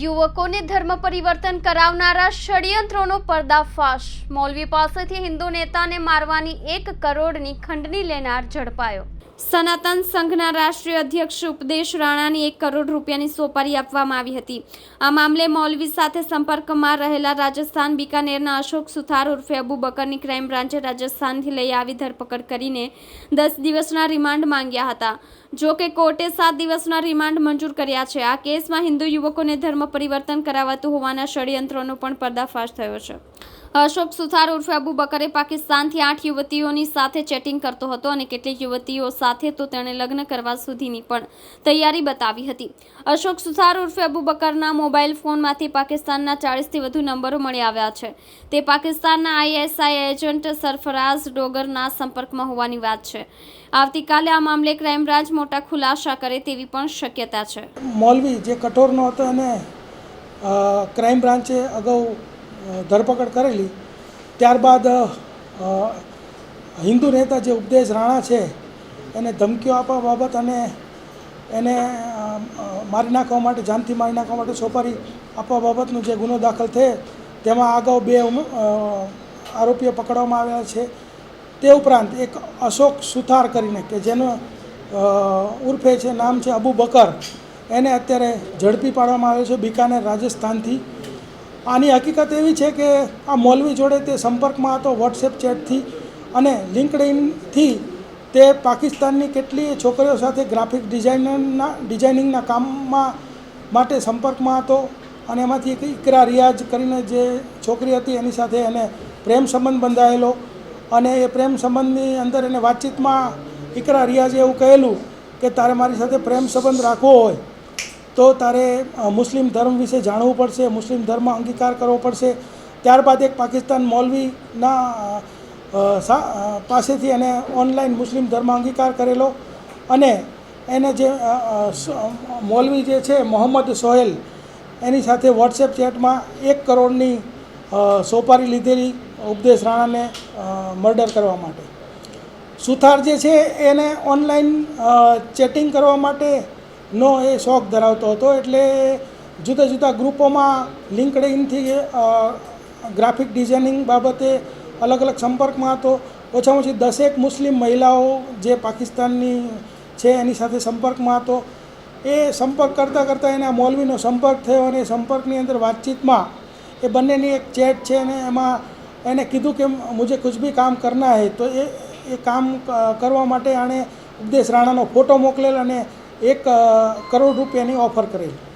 યુવકોને ધર્મ પરિવર્તન કરાવનારા ષડયંત્રોનો પર્દાફાશ. મૌલવી પાસેથી હિન્દુ નેતાને મારવાની એક કરોડની ખંડની લેનાર ઝડપાયો. સનાતન સંઘના રાષ્ટ્રીય અધ્યક્ષ ઉપદેશ રાણાની એક કરોડ રૂપિયાની સોપારી આપવામાં આવી હતી. આ મામલે મૌલવી સાથે સંપર્કમાં રહેલા રાજસ્થાન બિકાનેરના અશોક સુથાર ઉર્ફે અબુ બકરની ક્રાઇમ બ્રાન્ચે રાજસ્થાનથી લઈ આવી ધરપકડ કરીને દસ દિવસના રિમાન્ડ માંગ્યા હતા. જો કે કોર્ટે સાત દિવસના રિમાન્ડ મંજૂર કર્યા છે. આ કેસમાં હિન્દુ યુવકોને ધર્મ પરિવર્તન કરાવાતું હોવાના ષડયંત્રોનો પણ પર્દાફાશ થયો છે. અશોક સુથાર ઉર્ફે અબુ બકરે પાકિસ્તાનથી આઠ યુવતીઓની સાથે ચેટિંગ કરતો હતો અને કેટલીક યુવતીઓ સાથે તો તેણે લગ્ન કરવા સુધીની પણ તૈયારી બતાવી હતી. અશોક સુથાર ઉર્ફે અબુ બકરના મોબાઈલ ફોનમાંથી પાકિસ્તાનના ચાળીસથી વધુ નંબરો મળી આવ્યા છે. તે પાકિસ્તાનના આઈએસઆઈ એજન્ટ સરફરાઝ ડોગરના સંપર્કમાં હોવાની વાત છે. આવતીકાલે આ મામલે ક્રાઇમબ્રાન્ચ મોટા ખુલાસા કરે તેવી પણ શક્યતા છે. મૌલવી જે કઠોરનો હતો અને ક્રાઇમ બ્રાન્ચે અગાઉ ધરપકડ કરેલી. ત્યારબાદ હિન્દુ નેતા જે ઉપદેશ રાણા છે, એને ધમકીઓ આપવા બાબત અને એને મારી નાખવા માટે, જાનથી મારી નાખવા માટે સોપારી આપવા બાબતનો જે ગુનો દાખલ થયો, તેમાં અગાઉ બે આરોપીઓ પકડવામાં આવ્યા છે. તે ઉપરાંત એક અશોક સુથાર કરીને, કે જેનો ઉર્ફે છે, નામ છે અબુ બકર, એને અત્યારે ઝડપી પાડવામાં આવ્યો છે બિકાનેર રાજસ્થાનથી. આની હકીકત એવી છે કે આ મૌલવી જોડે તે સંપર્કમાં હતો વોટ્સએપ ચેટથી અને લિંકડઇનથી તે પાકિસ્તાનની કેટલીય છોકરીઓ સાથે ગ્રાફિક ડિઝાઇનરના, ડિઝાઇનિંગના કામમાં માટે સંપર્કમાં હતો અને એમાંથી એક ઇકરા રિયાઝ કરીને જે છોકરી હતી એની સાથે એને પ્રેમ સંબંધ બંધાયેલો અને એ પ્રેમ સંબંધની અંદર એને વાતચીતમાં ઇકરા રિયાઝે એવું કહેલું કે તારે મારી સાથે પ્રેમ સંબંધ રાખવો હોય. તો તારે મુસ્લિમ ધર્મ વિશે જાણવું પડશે, મુસ્લિમ ધર્મ અંગીકાર કરવો પડશે. ત્યારબાદ એક પાકિસ્તાન મૌલવીના પાસેથી એને ઓનલાઈન મુસ્લિમ ધર્મ અંગીકાર કરેલો. અને એને જે મૌલવી જે છે, મોહમ્મદ સોહેલ, એની સાથે વોટ્સએપ ચેટમાં એક કરોડની સોપારી લીધેલી ઉપદેશ રાણાને મર્ડર કરવા માટે. સુથાર જે છે, એને ઓનલાઈન ચેટિંગ કરવા નો એ શોખ ધરાવતો હતો એટલે જુદા જુદા ગ્રુપોમાં લિંકડ ઇનથી ગ્રાફિક ડિઝાઇનિંગ બાબતે અલગ અલગ સંપર્કમાં હતો. ઓછામાં ઓછી દસેક મુસ્લિમ મહિલાઓ જે પાકિસ્તાનની છે એની સાથે સંપર્કમાં હતો. એ સંપર્ક કરતાં કરતાં એના મૌલવીનો સંપર્ક થયો અને સંપર્કની અંદર વાતચીતમાં એ બંનેની એક ચેટ છે અને એમાં એને કીધું કે મુજે કુછ બી કામ કરના હે. તો એ એ કામ કરવા માટે આણે ઉપદેશ રાણાનો ફોટો મોકલેલ અને એક કરોડ રૂપિયાની ઓફર કરેલી.